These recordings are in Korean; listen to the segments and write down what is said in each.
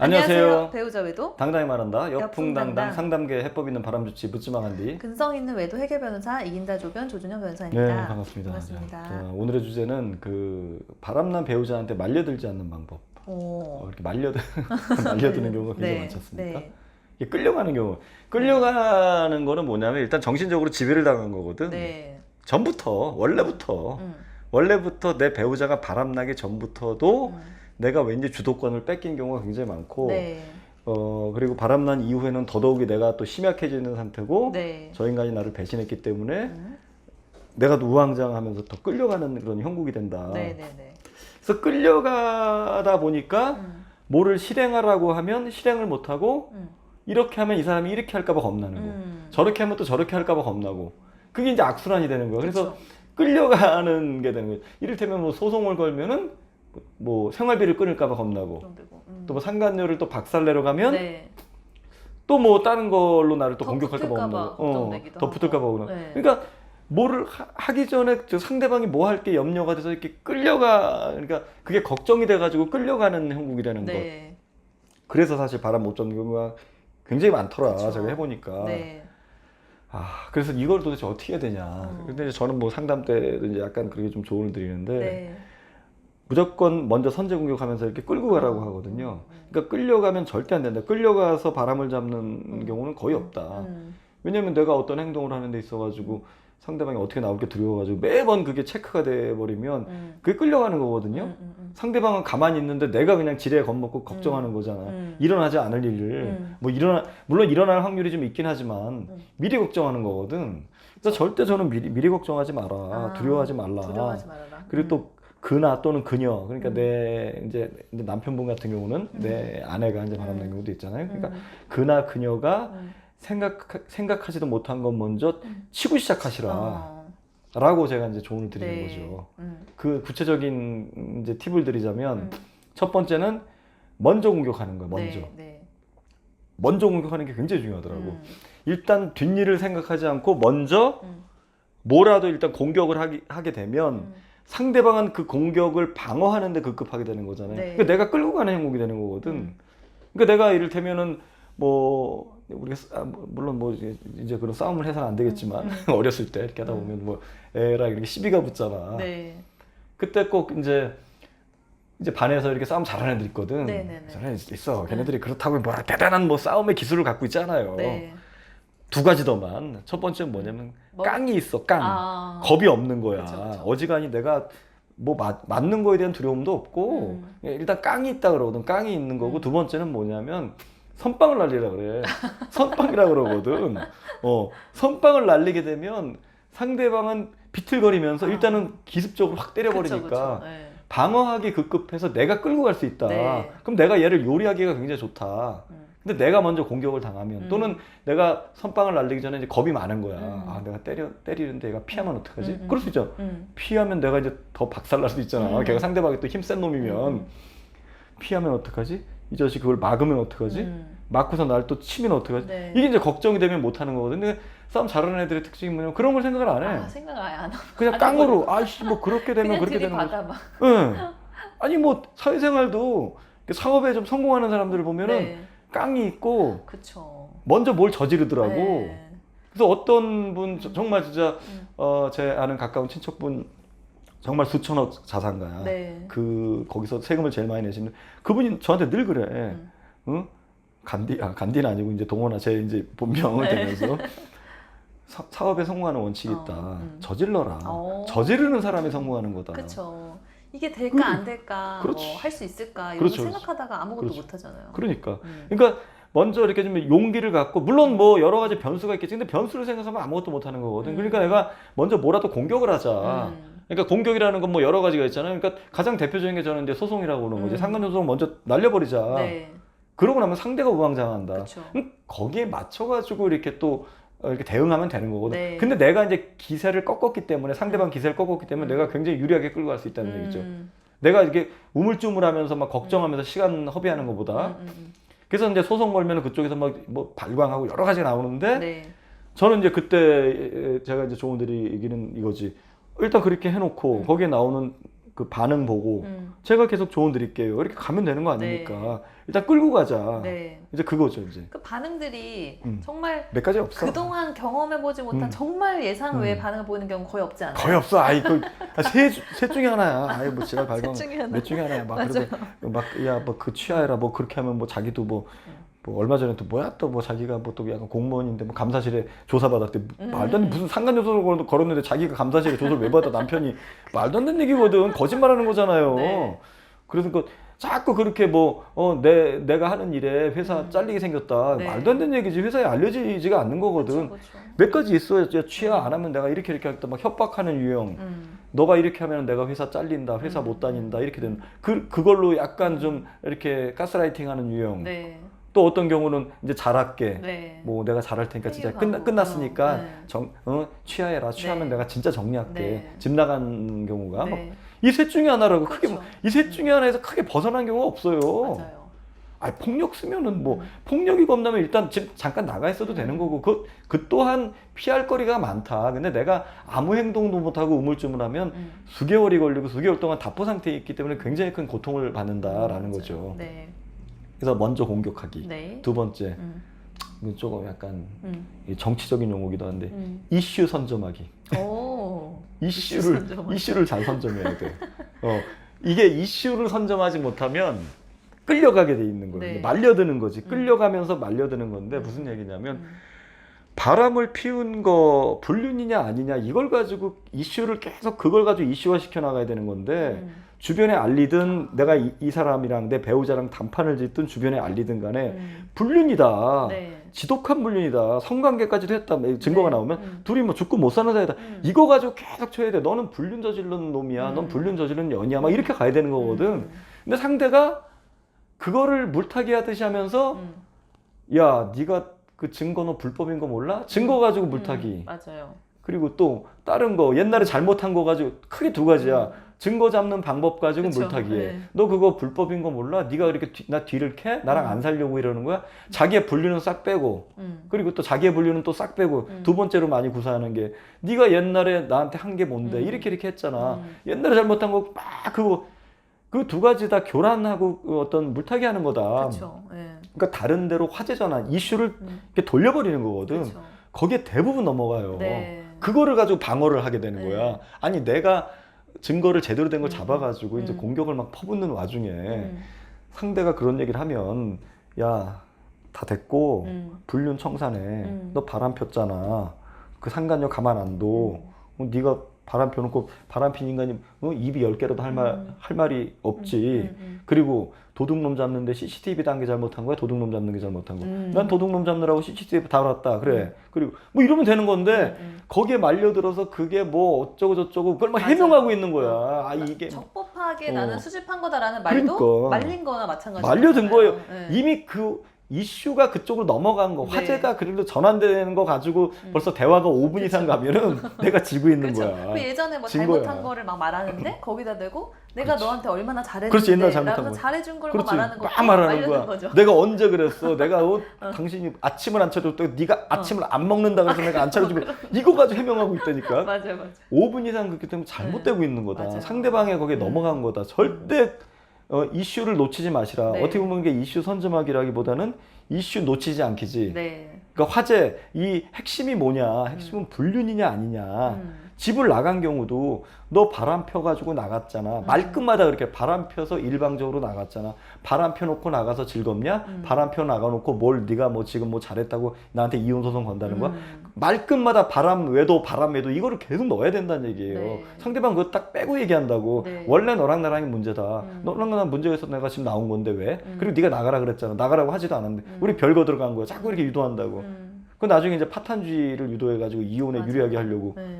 안녕하세요. 배우자 외도 당당히 말한다. 역풍당당. 역풍당당 상담계 해법 있는 바람 좋지 묻지마한 뒤. 근성 있는 외도 해결 변호사 이긴다 조변 조준현 네 변호사입니다. 반갑습니다. 반갑습니다. 자, 오늘의 주제는 그 바람난 배우자한테 말려들지 않는 방법. 어, 오. 이렇게 말려드 말려드는 경우가 굉장히 네, 많지 않습니까? 네. 이게 끌려가는 경우. 끌려가는 거는 뭐냐면 일단 정신적으로 지배를 당한 거거든. 네. 전부터 원래부터 음. 원래부터 내 배우자가 바람나기 전부터도 음. 내가 왠지 주도권을 뺏긴 경우가 굉장히 많고 네. 어 그리고 바람난 이후에는 더더욱이 내가 또 심약해지는 상태고 네. 저 인간이 나를 배신했기 때문에 음. 내가 또 우왕좌왕하면서 더 끌려가는 그런 형국이 된다. 네, 네, 네. 그래서 끌려가다 보니까 음. 뭐를 실행하라고 하면 실행을 못하고 음. 이렇게 하면 이 사람이 이렇게 할까봐 겁나는 거. 음. 저렇게 하면 또 저렇게 할까봐 겁나고. 그게 이제 악순환이 되는 거야. 그래서 그쵸. 끌려가는 게 되는 거예요. 이를테면 뭐 소송을 걸면은 뭐 생활비를 끊을까봐 겁나고. 음. 또뭐 상간녀를 또 박살내러 가면 네. 또뭐 다른 걸로 나를 또더 공격할까봐 봐 겁나고 어, 더 붙을까봐. 그러나 네. 그러니까 뭐를 하, 기 전에 저 상대방이 뭐 할 게 염려가 돼서 이렇게 끌려가 그러니까 그게 걱정이 돼가지고 끌려가는 형국이라는 것 네. 그래서 사실 바람 못 잡는 경우가 굉장히 많더라 그쵸. 제가 해보니까 네. 아 그래서 이걸 도대체 어떻게 해야 되냐 음. 근데 저는 뭐 상담 때도 이제 약간 그렇게 좀 조언을 드리는데 네. 무조건 먼저 선제 공격하면서 이렇게 끌고 가라고 하거든요 음. 그러니까 끌려가면 절대 안 된다 끌려가서 바람을 잡는 경우는 거의 없다 음. 왜냐면 내가 어떤 행동을 하는 데 있어가지고 상대방이 어떻게 나올 게 두려워가지고 매번 그게 체크가 돼버리면 음. 그게 끌려가는 거거든요. 음, 음, 음. 상대방은 가만히 있는데 내가 그냥 지레 겁먹고 걱정하는 거잖아. 음. 일어나지 않을 일을 음. 뭐 일어나 물론 일어날 확률이 좀 있긴 하지만 음. 미리 걱정하는 거거든. 그래서 절대 저는 미리 미리 걱정하지 마라, 아, 두려워하지 말라. 두려워하지 말아라. 그리고 또 그나 또는 그녀 그러니까 음. 내 이제 남편분 같은 경우는 내 아내가 이제 바람난 음. 경우도 있잖아요. 그러니까 음. 그나 그녀가 음. 생각 생각하지도 못한 것 먼저 음. 치고 시작하시라. 어. 라고 제가 이제 조언을 드리는 네. 거죠. 음. 그 구체적인 이제 팁을 드리자면 음. 첫 번째는 먼저 공격하는 거예요. 먼저. 네, 네. 먼저 공격하는 게 굉장히 중요하더라고. 음. 일단 뒷일을 생각하지 않고 먼저 음. 뭐라도 일단 공격을 하기, 하게 되면 음. 상대방은 그 공격을 방어하는 데 급급하게 되는 거잖아요. 네. 그러니까 내가 끌고 가는 행동이 되는 거거든. 음. 그러니까 내가 이를테면은 뭐 우리가 싸- 뭐, 물론 뭐 이제, 이제 그런 싸움을 해서는 안 되겠지만 음. 어렸을 때 이렇게 하다 음. 보면 뭐 애랑 이렇게 시비가 붙잖아. 네. 그때 꼭 이제 이제 반에서 이렇게 싸움 잘하는 애들 있거든. 네네네. 잘하는 애들 있어. 걔네들이 그렇다고 뭐 대단한 뭐 싸움의 기술을 갖고 있잖아요. 네. 두 가지 더만. 첫 번째는 뭐냐면 뭐? 깡이 있어. 깡. 아. 겁이 없는 거야. 그쵸, 그쵸. 어지간히 내가 뭐 맞, 맞는 거에 대한 두려움도 없고 음. 일단 깡이 있다 그러거든. 깡이 있는 거고 음. 두 번째는 뭐냐면 선빵을 날리라 그래. 선빵이라 그러거든. 어, 선빵을 날리게 되면 상대방은 비틀거리면서 아. 일단은 기습적으로 확 때려버리니까 그쵸, 그쵸. 네. 방어하기 급급해서 내가 끌고 갈 수 있다. 네. 그럼 내가 얘를 요리하기가 굉장히 좋다. 음. 근데 내가 먼저 공격을 당하면 음. 또는 내가 선빵을 날리기 전에 이제 겁이 많은 거야. 음. 아, 내가 때려 때리는데 얘가 피하면 어떡하지? 음, 음. 그럴 수 있죠. 음. 피하면 내가 이제 더 박살날 수도 있잖아. 음. 걔가 상대방이 또 힘센 놈이면 음. 피하면 어떡하지? 이 자식 그걸 막으면 어떡하지? 음. 맞고서 날 또 치면 어떡하지? 네. 이게 이제 걱정이 되면 못 하는 거거든. 근데 싸움 잘하는 애들의 특징이 뭐냐면 그런 걸 생각을 안 해. 아, 생각 아예 안 하고. 그냥 안 깡으로 아이씨 뭐 그렇게 되면 그렇게 되는 거지. 막. 응. 아니 뭐 사회생활도 사업에 좀 성공하는 사람들을 보면은 네. 깡이 있고 그쵸. 먼저 뭘 저지르더라고. 네. 그래서 어떤 분 저- 정말 진짜 음. 어, 제 아는 가까운 친척분 정말 수천억 자산가야. 네. 그 거기서 세금을 제일 많이 내시는 그분이 저한테 늘 그래. 음. 응? 간디 아 간디는 아니고 이제 동원아 제 이제 본명을 네. 대면서 사, 사업에 성공하는 원칙이 어, 있다. 음. 저질러라. 어. 저지르는 사람이 성공하는 거다. 그쵸. 이게 될까 그- 안 될까, 그렇지. 뭐할수 있을까 이런 그렇죠, 거 그렇죠. 생각하다가 아무것도 그렇죠. 못 하잖아요. 그러니까 음. 그러니까 먼저 이렇게 좀 용기를 갖고 물론 뭐 여러 가지 변수가 있겠지. 근데 변수를 생각하면 아무것도 못 하는 거거든. 음. 그러니까 내가 먼저 뭐라도 공격을 하자. 음. 그러니까 공격이라는 건 뭐 여러 가지가 있잖아요. 그러니까 가장 대표적인 게 저는 이제 소송이라고 그러는 거지. 음. 상간 소송 먼저 날려버리자. 네. 그러고 나면 상대가 우왕좌왕한다. 그렇죠. 그럼 거기에 맞춰가지고 이렇게 또 어, 이렇게 대응하면 되는 거거든. 네. 근데 내가 이제 기세를 꺾었기 때문에 상대방 기세를 꺾었기 때문에 음. 내가 굉장히 유리하게 끌고 갈 수 있다는 음. 얘기죠. 내가 이렇게 우물쭈물하면서 막 걱정하면서 시간 허비하는 것보다 음, 음, 그래서 이제 소송 걸면 그쪽에서 막 뭐 발광하고 여러 가지가 나오는데 음. 네. 저는 이제 그때 제가 이제 조언드리기는 이거지. 일단 그렇게 해놓고 음. 거기에 나오는 그 반응 보고 음. 제가 계속 조언 드릴게요. 이렇게 가면 되는 거 아닙니까? 네. 일단 끌고 가자. 네. 이제 그거죠 이제 그 반응들이 음. 정말 몇 가지 없어. 그동안 경험해보지 못한 음. 정말 예상 외의 음. 반응을 보이는 경우 거의 없지 않아요? 거의 없어. 아이 그셋셋 중에 하나야. 아이 뭐 지랄 발광. 셋 중에 하나. 몇 중에 하나야. 막 맞아요. 그러고 막야 뭐 그 취하해라 뭐 그렇게 하면 뭐 자기도 뭐. 뭐 얼마 전에 또 뭐야 또 뭐 자기가 뭐 또 약간 공무원인데 뭐 감사실에 조사받았대 음. 말도 안돼 무슨 상간 걸- 걸었는데 자기가 감사실에 조사를 왜 받아 남편이 말도 안 되는 얘기거든 거짓말하는 거잖아요 네. 그래서 그 자꾸 그렇게 뭐 어 내 내가 하는 일에 회사 음. 잘리게 생겼다 네. 말도 안 되는 얘기지 회사에 알려지지가 않는 거거든 그렇죠, 그렇죠. 몇 가지 있어요 야, 취하 안 하면 내가 이렇게 이렇게 하겠다 막 협박하는 유형 음. 너가 이렇게 하면 내가 회사 잘린다 회사 음. 못 다닌다 이렇게 되는 그 그걸로 약간 좀 이렇게 가스라이팅 하는 유형 네. 또 어떤 경우는 이제 잘할게 네. 뭐 내가 잘할 테니까 진짜 끝나, 끝났으니까 어, 네. 정, 어, 취하해라 취하면 네. 내가 진짜 정리할게 네. 집 나간 경우가 네. 이 셋 중에 하나라고 크게 그렇죠. 이 셋 중에 하나에서 크게 벗어난 경우가 없어요. 맞아요. 아 폭력 쓰면은 뭐 음. 폭력이 겁나면 일단 집 잠깐 나가 있어도 되는 음. 거고 그, 그 또한 피할 거리가 많다. 근데 내가 아무 행동도 못하고 우물쭈물하면 음. 수개월이 걸리고 수개월 동안 답보 상태에 있기 때문에 굉장히 큰 고통을 받는다라는 맞아요. 거죠. 네. 그래서 먼저 공격하기. 네. 두 번째 음. 이건 조금 약간 음. 이 정치적인 용어기도 한데 음. 이슈 선점하기. 오. 이슈 이슈를 선점하기. 이슈를 잘 선점해야 돼. 어 이게 이슈를 선점하지 못하면 끌려가게 돼 있는 거예요. 네. 말려드는 거지. 음. 끌려가면서 말려드는 건데 음. 무슨 얘기냐면 음. 바람을 피운 거 불륜이냐 아니냐 이걸 가지고 이슈를 계속 그걸 가지고 이슈화 시켜 나가야 되는 건데 음. 주변에 알리든 내가 이, 이 사람이랑 내 배우자랑 단판을 짓든 주변에 알리든 간에 음. 불륜이다. 네. 지독한 불륜이다. 성관계까지도 했다. 증거가 네. 나오면 음. 둘이 뭐 죽고 못 사는 사이다. 음. 이거 가지고 계속 쳐야 돼. 너는 불륜 저지른 놈이야. 넌 음. 불륜 저지른 년이야. 막 이렇게 가야 되는 거거든. 음. 근데 상대가 그거를 물타기 하듯이 하면서 음. 야, 네가 그 증거 너 불법인 거 몰라? 증거 가지고 물타기. 음. 맞아요. 그리고 또 다른 거 옛날에 잘못한 거 가지고 크게 두 가지야. 증거 잡는 방법 가지고 음. 그쵸. 물타기해. 네. 너 그거 불법인 거 몰라? 네가 이렇게 뒤- 나 뒤를 캐? 나랑 음. 안 살려고 이러는 거야? 자기의 불륜은 싹 빼고 음. 그리고 또 자기의 분류는 또 싹 빼고 음. 두 번째로 많이 구사하는 게 네가 옛날에 나한테 한 게 뭔데 음. 이렇게 이렇게 했잖아 음. 옛날에 잘못한 거 막 그거 그 두 가지 다 교란하고 그 어떤 물타기 하는 거다 그렇죠. 예. 그러니까 다른 데로 화제 전환 이슈를 음. 이렇게 돌려버리는 거거든 그렇죠. 거기에 대부분 넘어가요 네. 그거를 가지고 방어를 하게 되는 네. 거야 아니 내가 증거를 제대로 된걸 음. 잡아가지고 이제 음. 공격을 막 퍼붓는 와중에 음. 상대가 그런 얘기를 하면 야 다 됐고 음. 불륜 청산해. 음. 너 바람 폈잖아. 그 상간녀 가만 안 둬. 어, 네가 바람 펴놓고 바람 핀 인간이 어, 입이 열 개라도 할말 음. 할 말이 없지. 음, 음, 그리고 도둑놈 잡는데 CCTV 단계 잘못한 거야. 도둑놈 잡는 게 잘못한 거야. 음. 난 도둑놈 잡느라고 CCTV 달았다. 그래. 그리고 뭐 이러면 되는 건데 음, 거기에 말려들어서 그게 뭐 어쩌고 저쩌고 그걸 막 맞아요. 해명하고 있는 거야. 아 음. 이게 적법하게 어. 나는 수집한 거다라는 말도 그러니까. 말린 거나 마찬가지예요. 말려든 거예요. 네. 이미 그 이슈가 그쪽으로 넘어간 거, 네. 화제가 그래도 전환되는 거 가지고 음. 벌써 대화가 5분 이상 가면은 내가 지고 있는 그렇죠. 거야. 그 예전에 뭐 진 잘못한 거야. 거를 막 말하는데 거기다 대고 내가 그렇지. 너한테 얼마나 그렇지, 잘해줬는데 옛날에 잘못한 라면서 거. 잘해준 걸 그렇지. 말하는 거 막 말하는 거야. 거죠. 내가 언제 그랬어? 내가 어, 어. 당신이 아침을 안 차려줬다고 네가 아침을 안 먹는다 그래서 내가 안 차려주고 이거 가지고 해명하고 있다니까. 맞아요, 맞아요. 5분 이상 그렇기 때문에 잘못되고 있는 거다. 맞아요. 상대방의 거기에 음. 넘어간 거다. 절대 어, 이슈를 놓치지 마시라. 네. 어떻게 보면 이게 이슈 선점하기라기보다는 이슈 놓치지 않기지. 네. 그러니까 화제 이 핵심이 뭐냐? 핵심은 불륜이냐 아니냐? 음. 집을 나간 경우도 너 바람 펴가지고 나갔잖아. 음. 말끝마다 그렇게 바람 펴서 일방적으로 나갔잖아. 바람 펴놓고 나가서 즐겁냐? 음. 바람 펴 나가놓고 뭘 네가 뭐 지금 뭐 잘했다고 나한테 이혼 소송 건다는 거야? 음. 말끝마다 바람 외도 바람 외도 이거를 계속 넣어야 된다는 얘기예요. 네. 상대방 그거 딱 빼고 얘기한다고. 네. 원래 너랑 나랑이 문제다. 음. 너랑 나랑 문제가 있어서 내가 지금 나온 건데 왜? 음. 그리고 네가 나가라 그랬잖아. 나가라고 하지도 않았는데 음. 우리 별거 들어간 거야. 자꾸 이렇게 유도한다고. 음. 그 나중에 이제 파탄주의를 유도해가지고 이혼에 맞아요. 유리하게 하려고 네.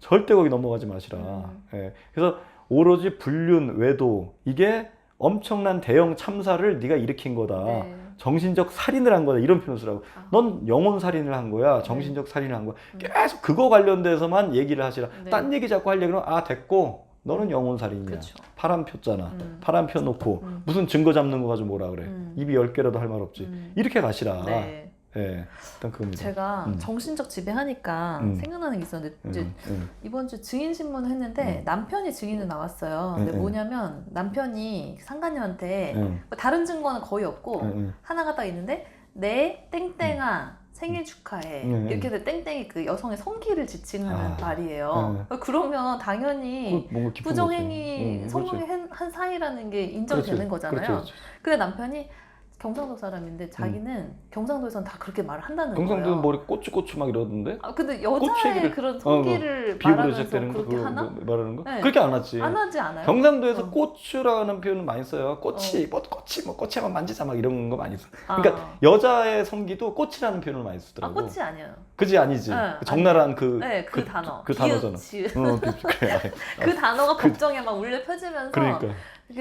절대 거기 넘어가지 마시라. 음. 예. 그래서 오로지 불륜, 외도 이게 엄청난 대형 참사를 네가 일으킨 거다. 네. 정신적 살인을 한 거다. 이런 표현을 쓰라고. 아. 넌 영혼 살인을 한 거야. 정신적 살인을 한 거야. 음. 계속 그거 관련돼서만 얘기를 하시라. 네. 딴 얘기 자꾸 하려고 그러면 아 됐고 너는 영혼 살인이야. 바람 폈잖아. 음. 바람 펴놓고 음. 무슨 증거 잡는 거 가지고 뭐라 그래. 음. 입이 열 개라도 할 말 없지. 음. 이렇게 가시라. 네. 예, 일단 그겁니다. 제가 음. 정신적 지배하니까 음. 생각나는 게 있었는데 이제 음, 음. 이번 주 증인 신문을 했는데 음. 남편이 증인으로 나왔어요. 근데 음, 음. 뭐냐면 남편이 상관녀한테 음, 뭐 다른 증거는 거의 없고 음, 음. 하나가 딱 있는데 내 땡땡아 생일 축하해 음, 음. 이렇게 해서 땡땡이 그 여성의 성기를 지칭하는 아. 말이에요. 그러면 당연히 그 부정행위 거지. 음, 성공의 한, 한 사이라는 게 인정되는 그렇지. 거잖아요. 그렇지, 그렇지. 근데 남편이 경상도 사람인데 자기는 경상도에선 다 그렇게 말을 한다는 경상도는 거예요. 머리 꼬치꼬치 막 이러던데? 아 근데 여자의 얘기를- 그런 성기를 어, 비읍으로 말하면서 시작되는 거 그렇게 그거 하나? 뭐 말하는 거? 네. 그렇게 안 하지. 안 하지 않아요? 경상도에서 어. 꼬추라는 표현을 많이 써요. 꼬치, 뭐 꼬치, 뭐 꼬치 한번 만지자 막 이런 거 많이 써. 아. 그러니까 여자의 성기도 꽃이라는 표현을 많이 아 쓰더라고. 꽃이 아니에요. 그지 아니지. 네, 그 적나라한 그, 네, 그, 그- 단어. 그 단어잖아. 지읒. 어, 그, 그래. 그 단어가 법정에 막 울려 펴지면서 그러니까.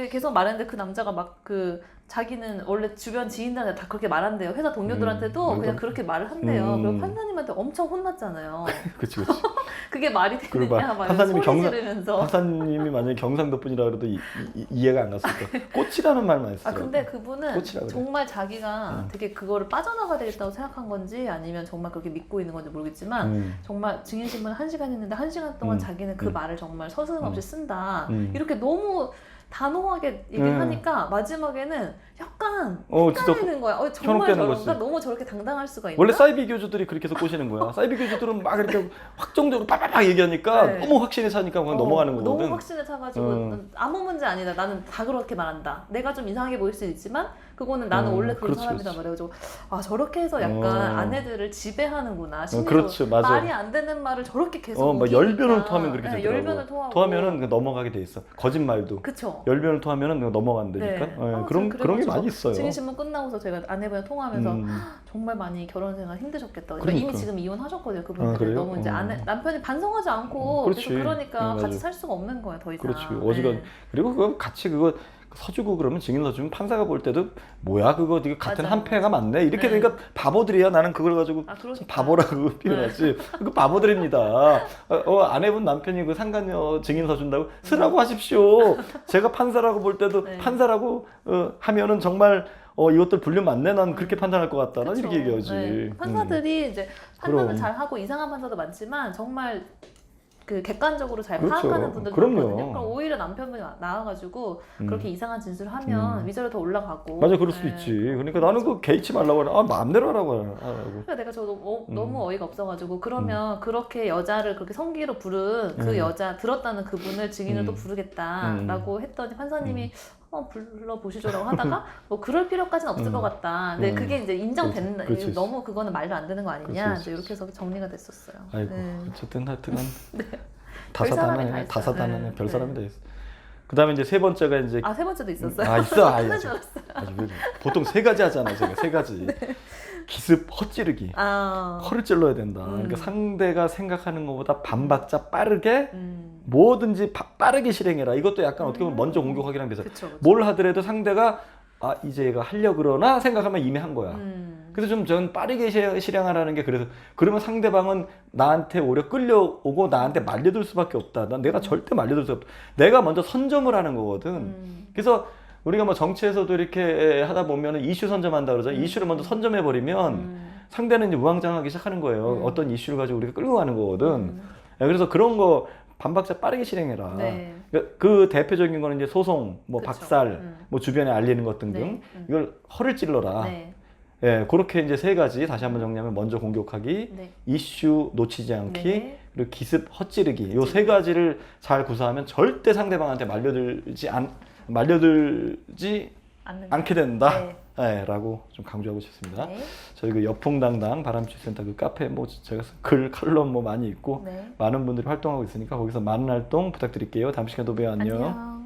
계속 말했는데 그 남자가 막 그 자기는 원래 주변 지인들한테 다 그렇게 말한대요. 회사 동료들한테도 음, 그냥 맞아. 그렇게 말을 한대요. 음. 그럼 판사님한테 엄청 혼났잖아요. 그치, 그치. 그게 말이 그리고 되느냐 막막 판사님이 경상- 지르면서. 판사님이 만약에 경상도 분이라 그래도 이, 해가안 갔을 거야. 꽃이라는 말만 아 했어요. 근데 그분은 그래. 정말 자기가 음. 되게 그거를 빠져나가야 되겠다고 생각한 건지 아니면 정말 그렇게 믿고 있는 건지 모르겠지만 음, 정말 증인 신문 한 시간 했는데 한 시간 동안 음. 자기는 그 음. 말을 정말 서슴없이 음. 쓴다 음. 이렇게 너무 단호하게 얘기하니까 마지막에는 약간 어, 진짜 헷갈리는 거야. 어, 정말 현혹되는 저런가? 거지. 너무 저렇게 당당할 수가 있나? 원래 사이비 교주들이 그렇게 해서 꼬시는 거야. 사이비 교주들은 막 이렇게 확정적으로 빠바박 얘기하니까 네. 너무 확신에 차니까 그냥 어, 넘어가는 거거든. 너무 확신에 차가지고 음. 아무 문제 아니다. 나는 다 그렇게 말한다. 내가 좀 이상하게 보일 수 있지만 그거는 나는 음, 원래 그런 그렇지, 사람이다 그렇지. 말해가지고 아 저렇게 해서 약간 어. 아내들을 지배하는구나. 심리로 그렇지, 맞아. 말이 안 되는 말을 저렇게 계속 어, 막. 열변을 토하면 그렇게 네, 되더라고. 열변을 토하고. 토하면은 그 넘어가게 돼 있어. 거짓말도. 그쵸. 열변을 토하면은 넘어간다니까. 네. 어, 아, 그런 저 그런 게 많이 있어요. 증인신문 끝나고서 제가 아내분이랑 통화하면서 음, 정말 많이 결혼 생활 힘드셨겠다. 그러니까 그러니까. 이미 지금 이혼하셨거든요. 그분들 아, 그래요? 너무 이제 어. 아내 남편이 반성하지 않고 음. 계속 그러니까 음. 같이 살 수가 없는 거예요. 더 이상. 그렇지. 어지간 네. 그리고 그거 같이 그거 서주고 그러면 증인 서주면 판사가 볼 때도 뭐야 그거 이게 같은 맞아. 한 패가 맞네 이렇게 네. 되니까 바보들이야 나는 그걸 가지고 아 그러니까. 바보라고 표현하지 그 바보들입니다 어, 어, 아내분 남편이 그 상간녀 증인 서준다고 쓰라고 하십시오 제가 판사라고 볼 때도 네. 판사라고 어, 하면은 정말 어, 이것들 불륜 맞네 난 그렇게 판단할 것 같다 난 그쵸. 이렇게 얘기하지 네. 음. 판사들이 이제 판단을 그럼. 잘 하고 이상한 판사도 많지만 정말 그 객관적으로 잘 그렇죠. 파악하는 분들도 그럼요. 많거든요. 오히려 남편분이 나- 나와가지고 음. 그렇게 이상한 진술을 하면 음. 위자료 더 올라가고. 맞아 그럴 수도 네. 있지 그러니까 나는 그 개의치 말라고 하라 아 마음대로 하라고 하라고 그러니까 내가 저도 어, 음. 너무 어이가 없어가지고 그러면 그렇게 여자를 그렇게 성기로 부른 그 음. 여자 들었다는 그분을 또 음. 부르겠다라고 했더니 판사님이 한번 불러보시죠라고 하다가 뭐 그럴 필요까지는 없을 음. 것 같다. 근데 음. 그게 이제 인정된 그렇지, 그렇지. 너무 그거는 말도 안 되는 거 아니냐. 그렇지, 이제 이렇게 해서 정리가 됐었어요. 아이고 네. 어쨌든 하여튼간 별 사람이 다 다사다난해 있어요. 다사다난해 네. 별 네. 사람이 다 있어. 그다음에 이제 세 번째가 이제 아 세 번째도 있었어요. 아 있어 아. 줄 알았어요. 아주 왜- 보통 세 가지 하잖아 제가 세 가지 기습 헛찌르기 네. 아. 허를 찔러야 된다. 음. 그러니까 상대가 생각하는 것보다 반박자 빠르게 음. 뭐든지 바- 빠르게 실행해라. 이것도 약간 어떻게 보면 음. 먼저 공격하기랑 비슷해. 뭘 하더라도 상대가 아 이제 얘가 하려 그러나 생각하면 이미 한 거야. 음. 그래서 좀 저는 빠르게 시- 실행하라는 게 그래서 그러면 상대방은 나한테 오히려 끌려오고 나한테 말려들 수밖에 없다. 난 내가 절대 말려들 수 없다. 내가 먼저 선점을 하는 거거든. 음. 그래서 우리가 뭐 정치에서도 이렇게 하다 보면 이슈 선점한다 그러잖아요. 음. 이슈를 먼저 선점해 버리면 음. 상대는 이제 우왕좌왕하기 시작하는 거예요. 음. 어떤 이슈를 가지고 우리가 끌고 가는 거거든. 음. 예, 그래서 그런 거 반박자 빠르게 실행해라. 네. 그러니까 그 대표적인 거는 이제 소송, 뭐 그쵸. 박살, 음. 뭐 주변에 알리는 것 등등 네. 음. 이걸 허를 찔러라. 네. 예, 그렇게 이제 세 가지 다시 한번 정리하면 먼저 공격하기, 네. 이슈 놓치지 않기, 네. 그리고 기습 헛찌르기. 요 세 가지를 잘 구사하면 절대 상대방한테 말려들지 않 말려들지 않는 않게 된다. 네. 예, 라고 좀 강조하고 싶습니다. 네. 저희 그 여풍당당 바람취센터 그 카페 뭐 제가 글 칼럼 뭐 많이 있고 네. 많은 분들이 활동하고 있으니까 거기서 많은 활동 부탁드릴게요. 다음 시간에 또 봬요. 안녕. 안녕.